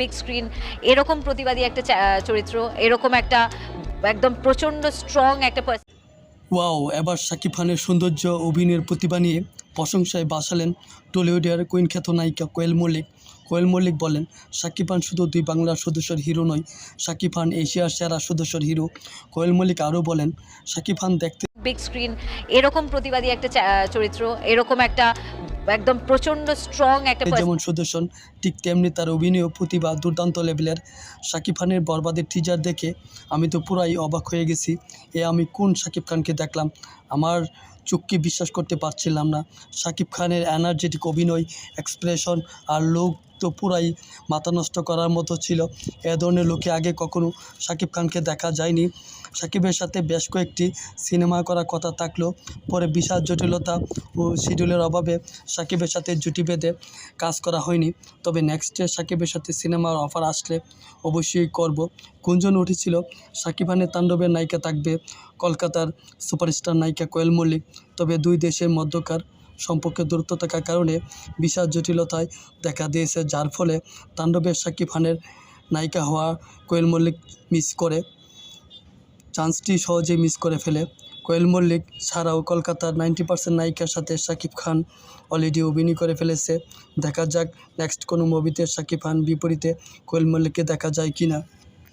Big screen এরকম প্রতিবাদী একটা চরিত্র এরকম একটা একদম প্রচণ্ড স্ট্রং একটা ওয়াও এবার শাকিব খানের সৌন্দর্য অভিনয়ের প্রতিভা নিয়ে প্রশংসায় বাসালেন টলিউডের কুইন খ্যাত নায়িকা কোয়েল মল্লিক। কোয়েল মল্লিক বলেন শাকিব খান শুধু দুই বাংলার সদস্যর হিরো নয় শাকিব খান এশিয়ার সেরা সদস্যর হিরো। কোয়েল মল্লিক আরও বলেন শাকিব খান দেখতে বিগ স্ক্রিন এরকম প্রতিবাদী একটা চরিত্র এরকম একটা একদম প্রচণ্ড স্ট্রং একটা যেমন সুদর্শন ঠিক তেমনি তার অভিনয় প্রতিভা দুর্দান্ত লেভেলের শাকিব খানের বরবাদের টিজার দেখে আমি তো পুরাই অবাক হয়ে গেছি এ আমি কোন শাকিব খানকে দেখলাম? আমার চোখকে বিশ্বাস করতে পারছিলাম না। শাকিব খানের এনার্জেটিক অভিনয় এক্সপ্রেশন আর লোক তো পুরাই মাথা নষ্ট করার মতো ছিল। এ ধরনের লোকে আগে কখনো শাকিব খানকে দেখা যায়নি। শাকিবের সাথে বেশ কয়েকটি সিনেমা করার কথা থাকলেও পরে বিশাল জটিলতা ও শিডিউলের অভাবে শাকিবের সাথে জুটি বেঁধে কাজ করা হয়নি। তবে নেক্সট ডে শাকিবের সাথে সিনেমার অফার আসলে অবশ্যই করব। গুঞ্জন উঠেছিল। সাকিব খানের তাণ্ডবের নায়িকা থাকবে কলকাতার সুপারস্টার নায়িকা কোয়েল মল্লিক। তবে দুই দেশের মধ্যকার সম্পর্কে দূরত্ব থাকার কারণে বিশাল জটিলতায় দেখা দিয়েছে, যার ফলে তাণ্ডবের সাকিব খানের নায়িকা হওয়া কোয়েল মল্লিক মিস করে, চান্সটি সহজেই মিস করে ফেলে। কোয়েল মল্লিক ছাড়াও কলকাতার নাইনটি পার্সেন্ট নায়িকার সাথে শাকিব খান অলরেডি অভিনয় করে ফেলেছে। দেখা যাক, নেক্সট কোনো মুভিতে শাকিব খান বিপরীতে কোয়েল মল্লিককে দেখা যায় কি না